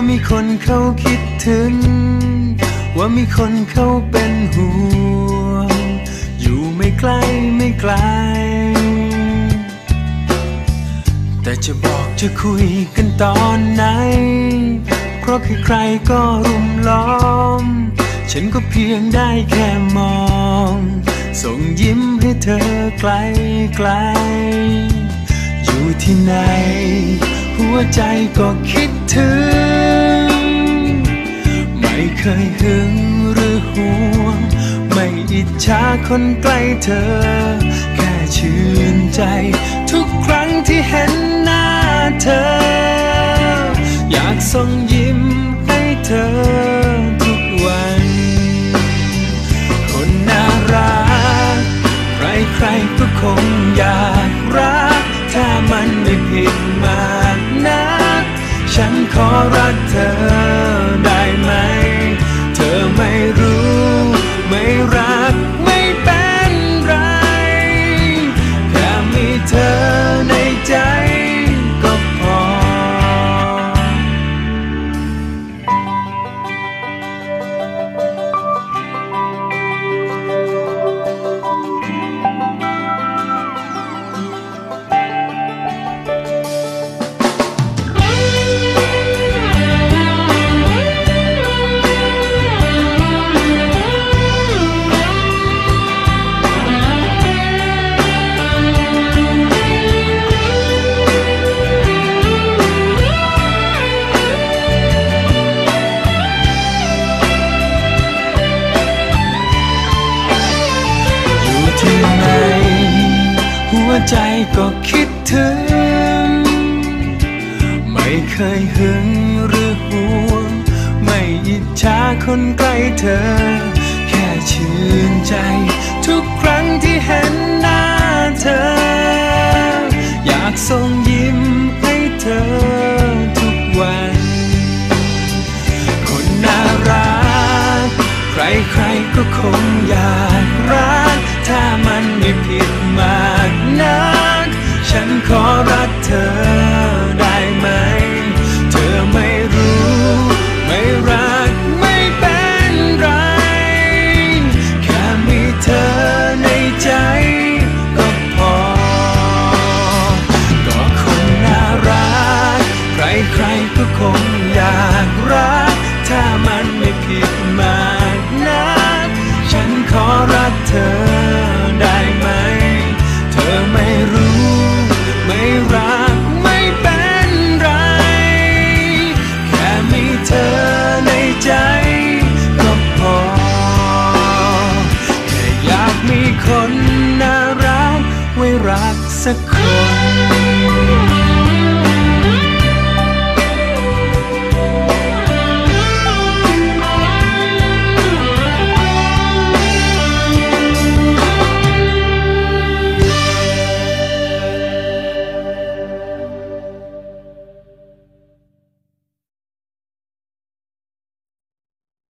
ามีคนเขาคิดถึง ว่ามีคนเขาเป็นห่วง อยู่ไม่ไกลไม่ไกล แต่จะบอกจะคุยกันตอนไหน เพราะใครๆก็รุมล้อม ฉันก็เพียงได้แค่มอง ส่งยิ้มให้เธอไกลไกล อยู่ที่ไหน หัวใจก็คิดถึง เคยหึงหรือห่วง ไม่อิจฉาคนใกล้เธอ แค่ชื่นใจ ทุกครั้งที่เห็นหน้าเธอ อยากส่งยิ้มให้เธอทุกวัน คนน่ารัก ใครๆก็คงอยากรัก ถ้ามันไม่ผิดมากนัก ฉันขอรักเธอ ใจก็คิดถึง ไม่เคยหึงหรือห่วง ไม่อิจฉาคนใกล้เธอ แค่ชื่นใจทุกครั้งที่เห็น ฉันขอรักเธอ แค่อยากมีคนน่ารั